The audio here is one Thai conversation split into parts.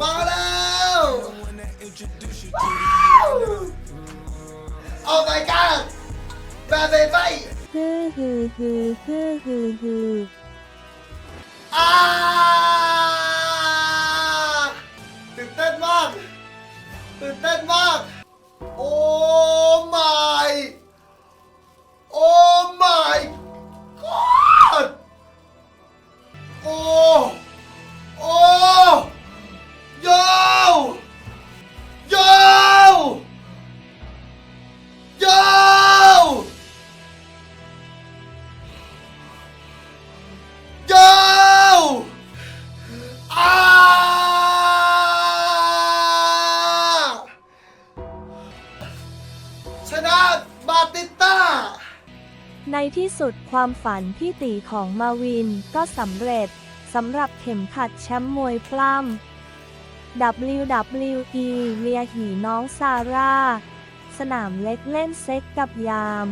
มาแล้วว้าว Oh my god แบบเบบี้ฮือฮือฮือฮือฮือฮืออาตื่นเต้นมากตื่นเต้นมาก ชนะบาติต้า ในที่สุดความฝันพี่ตีของมาวินก็สำเร็จสำหรับเข็มขัดแชมป์มวยปล้ำ WWE เลียหีน้องซาร่า สนามเล็กเล่นเซ็กกับยาม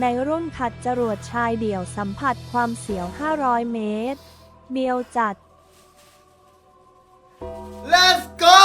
ในรุ่นขัดจรวดชายเดี่ยวสัมผัสความเสียว 500 เมตร เบียวจัด Let's go